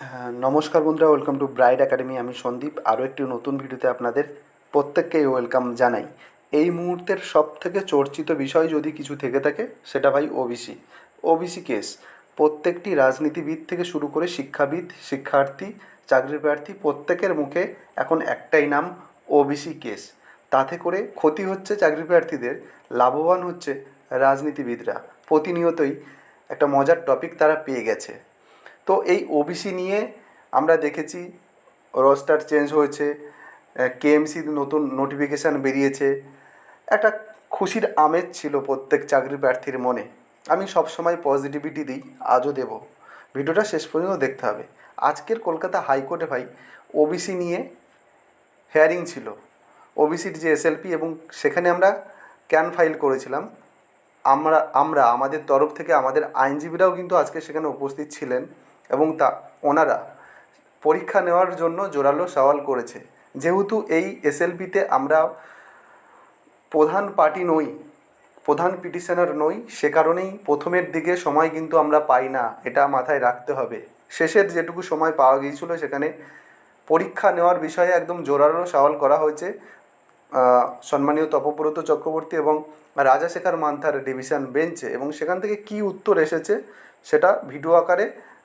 হ্যাঁ, নমস্কার বন্ধুরা ওয়েলকাম টু ব্রাইড একাডেমি আমি সন্দীপ আরও একটি নতুন ভিডিওতে আপনাদের প্রত্যেককেই ওয়েলকাম জানাই। এই মুহূর্তের সব থেকে চর্চিত বিষয় যদি কিছু থেকে থাকে সেটা ভাই ওবিসি ওবিসি কেস প্রত্যেকটি রাজনীতিবিদ থেকে শুরু করে শিক্ষাবিদ শিক্ষার্থী চাকরি প্রার্থী প্রত্যেকের মুখে এখন একটাই নাম ওবিসি কেস তাতে করে ক্ষতি হচ্ছে চাকরি প্রার্থীদের লাভবান হচ্ছে রাজনীতিবিদরা। প্রতিনিয়তই একটা মজার টপিক তারা পেয়ে গেছে। তো এই ওবিসি নিয়ে আমরা দেখেছি রোস্টার চেঞ্জ হয়েছে কেএমসি নতুন নোটিফিকেশান বেরিয়েছে। একটা খুশির আমেজ ছিল প্রত্যেক চাকরি প্রার্থীর মনে। আমি সবসময় পজিটিভিটি দিই, আজও দেব। ভিডিওটা শেষ পর্যন্ত দেখতে হবে। আজকের কলকাতা হাইকোর্টে ভাই ওবিসি নিয়ে হেয়ারিং ছিল। ওবিসির যে এসএলপি এবং সেখানে আমরা ক্যান ফাইল করেছিলাম। আমরা আমরা, আমাদের তরফ থেকে আমাদের আইনজীবীরাও কিন্তু আজকে সেখানে উপস্থিত ছিলেন। এবং তা ওনারা পরীক্ষা নেওয়ার জন্য জোরালো সওয়াল করেছে। যেহেতু এই এসএলপিতে আমরা প্রধান পার্টি নই, প্রধান পিটিশনার নই, সে কারণেই প্রথমের দিকে সময় কিন্তু আমরা পাই না, এটা মাথায় রাখতে হবে। শেষের যেটুকু সময় পাওয়া গিয়েছিল সেখানে পরীক্ষা নেওয়ার বিষয়ে একদম জোরালো সওয়াল করা হয়েছে। সম্মানীয় তপব্রত চক্রবর্তী এবং রাজাশেখর মান্থার ডিভিশন বেঞ্চে এবং সেখান থেকে কি উত্তর এসেছে সেটা ভিডিও আকারে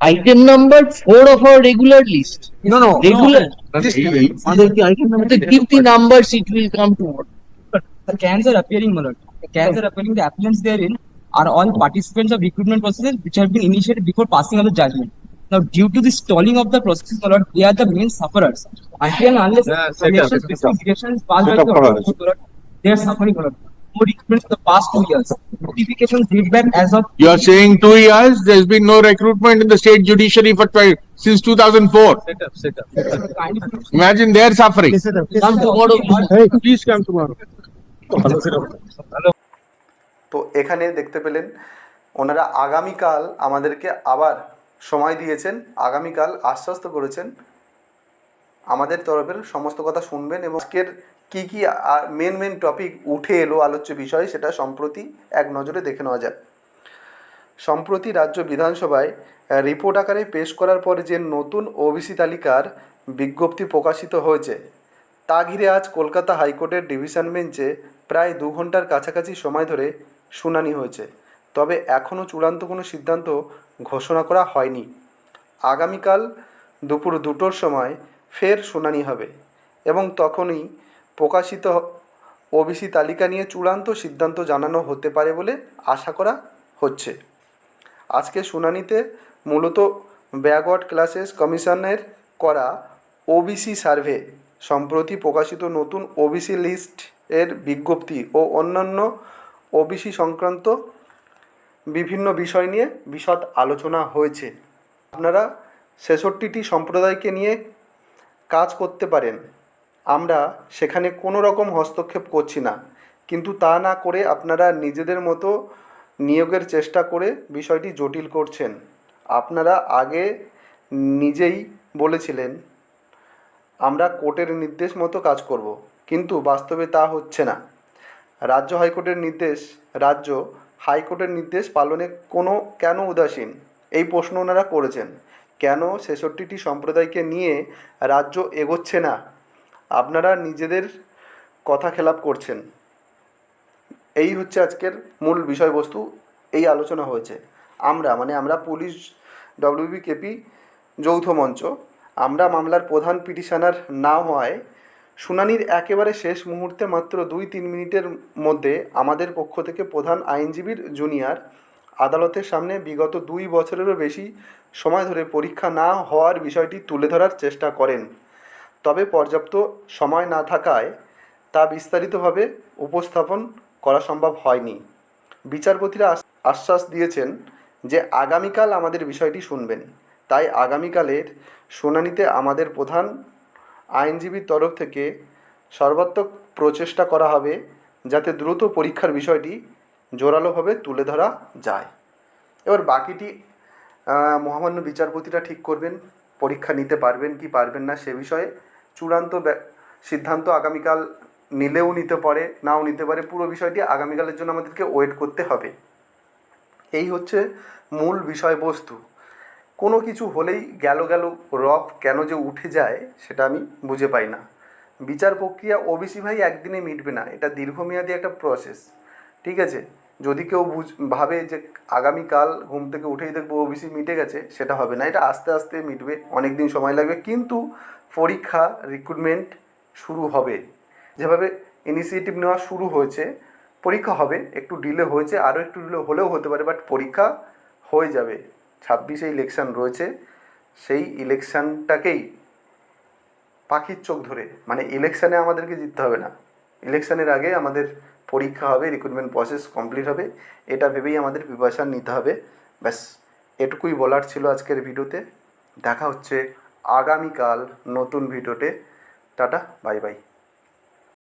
Item number four of our regular list. No no Regular. আমাদের কি item number To give the numbers, it will come to what? The cans are appearing, my. The cans are appearing, the applicants therein are all participants of recruitment processes which have been initiated before passing of the judgment. Now, due to the stalling of the process, my they are the main sufferers. Until and unless Yeah, is passed by the they are suffering, my More recruitments in the past two years. Notifications date back as of You are saying two years, there's been no recruitment in the state judiciary for twi- since two thousand four. kind of Imagine their suffering. Come tomorrow. Please come tomorrow তো এখানে দেখতে পেলেন ওনারা আগামীকাল আমাদেরকে আবার সময় দিয়েছেন আগামীকাল আশ্বস্ত করেছেন আমাদের তরফের সমস্ত কথা শুনবেন এবং আজকের কী কী মেন মেন টপিক উঠে এলো আলোচ্য বিষয় সেটা সম্প্রতি এক নজরে দেখে নেওয়া যাক। সম্প্রতি রাজ্য বিধানসভায় রিপোর্ট আকারে পেশ করার পর যে নতুন ওবিসি তালিকার বিজ্ঞপ্তি প্রকাশিত হয়েছে, তা ঘিরে আজ কলকাতা হাইকোর্টের ডিভিশন বেঞ্চে প্রায় দু ঘণ্টার কাছাকাছি সময় ধরে শুনানি হয়েছে। তবে এখনও চূড়ান্ত কোনো সিদ্ধান্ত ঘোষণা করা হয়নি। আগামীকাল দুপুর দুটোর সময় ফের শুনানি হবে এবং তখনই প্রকাশিত ওবিসি তালিকা নিয়ে চূড়ান্ত সিদ্ধান্ত জানানো হতে পারে বলে আশা করা হচ্ছে। আজকে শুনানিতে মূলত ব্যাকওয়ার্ড ক্লাসেস কমিশনের করা ওবিসি সার্ভে সম্প্রতি প্রকাশিত নতুন ওবিসি লিস্ট এর বিজ্ঞপ্তি ও অন্যান্য ওবিসি সংক্রান্ত বিভিন্ন বিষয় নিয়ে বিশদ আলোচনা হয়েছে। আপনারা ছেষট্টিটি সম্প্রদায়কে নিয়ে কাজ করতে পারেন। আমরা সেখানে কোনো রকম হস্তক্ষেপ করছি না। কিন্তু তা না করে আপনারা নিজেদের মতো নিয়োগের চেষ্টা করে বিষয়টি জটিল করছেন। আপনারা আগে নিজেই বলেছিলেন, আমরা কোর্টের নির্দেশ মতো কাজ করব। কিন্তু বাস্তবে তা হচ্ছে না। রাজ্য হাইকোর্টের নির্দেশ, রাজ্য হাইকোর্টের নির্দেশ পালনে কোনো কেন উদাসীন? এই প্রশ্ন ওনারা করেছেন। কেন ছেষট্টিটি সম্প্রদায়কে নিয়ে রাজ্য এগোচ্ছে না? আপনারা নিজেদের কথা খেলাপ করছেন। এই হচ্ছে আজকের মূল বিষয়বস্তু, এই আলোচনা হয়েছে। আমরা মানে আমরা পুলিশ, ডব্লিউবি, কেপি, যৌথ মঞ্চ, আমরা মামলার প্রধান পিটিশনার না হওয়ায় শুনানির একেবারে শেষ মুহূর্তে মাত্র দুই তিন মিনিটের মধ্যে আমাদের পক্ষ থেকে প্রধান আইনজীবীর জুনিয়র আদালতের সামনে বিগত দুই বছরেরও বেশি সময় ধরে পরীক্ষা না হওয়ার বিষয়টি তুলে ধরার চেষ্টা করেন। তবে পর্যাপ্ত সময় না থাকায় তা বিস্তারিতভাবে উপস্থাপন করা সম্ভব হয়নি। বিচারপতিরা আশ্বাস দিয়েছেন যে আগামীকাল আমাদের বিষয়টি শুনবেন। তাই আগামীকালের শুনানিতে আমাদের প্রধান আইনজীবীর তরফ থেকে সর্বাত্মক প্রচেষ্টা করা হবে যাতে দ্রুত পরীক্ষার বিষয়টি জোরালোভাবে তুলে ধরা যায়। এবার বাকিটি মহামান্য বিচারপতিরা ঠিক করবেন, পরীক্ষা নিতে পারবেন কি পারবেন না সে বিষয়ে চূড়ান্ত সিদ্ধান্ত আগামীকাল নিলেও নিতে পারে, নাও নিতে পারে, পুরো বিষয়টি আগামীকালের জন্য আমাদেরকে ওয়েট করতে হবে। এই হচ্ছে মূল বিষয়বস্তু। কোনো কিছু হলেই গেল গেল রব কেন যে উঠে যায় সেটা আমি বুঝে পাই না। বিচার প্রক্রিয়া ওবিসি ভাই একদিনে মিটবে না, এটা দীর্ঘমেয়াদী একটা প্রসেস ঠিক আছে? যদি কেউ বুঝ, ভাবে যে আগামীকাল ঘুম থেকে উঠেই দেখব ওবিসি মিটে গেছে, সেটা হবে না। এটা আস্তে আস্তে মিটবে অনেক দিন সময় লাগবে। কিন্তু পরীক্ষা রিক্রুটমেন্ট শুরু হবে। যেভাবে ইনিশিয়েটিভ নেওয়া শুরু হয়েছে, পরীক্ষা হবে, একটু ডিলে হয়েছে, আরও একটু ডিলে হলেও হতে পারে বাট পরীক্ষা হয়ে যাবে। ছাব্বিশে ইলেকশান রয়েছে, সেই ইলেকশানটাকেই পাখির চোখ ধরে মানে ইলেকশানে আমাদেরকে জিততে হবে না। ইলেকশানের আগে আমাদের পরীক্ষা হবে রিক্রুটমেন্ট প্রসেস কমপ্লিট হবে, এটা ভেবেই আমাদের প্রিপারেশান নিতে হবে। ব্যাস, এটুকুই বলার ছিল আজকের ভিডিওতে। দেখা হচ্ছে আগামীকাল নতুন ভিডিওতে। Tata bye bye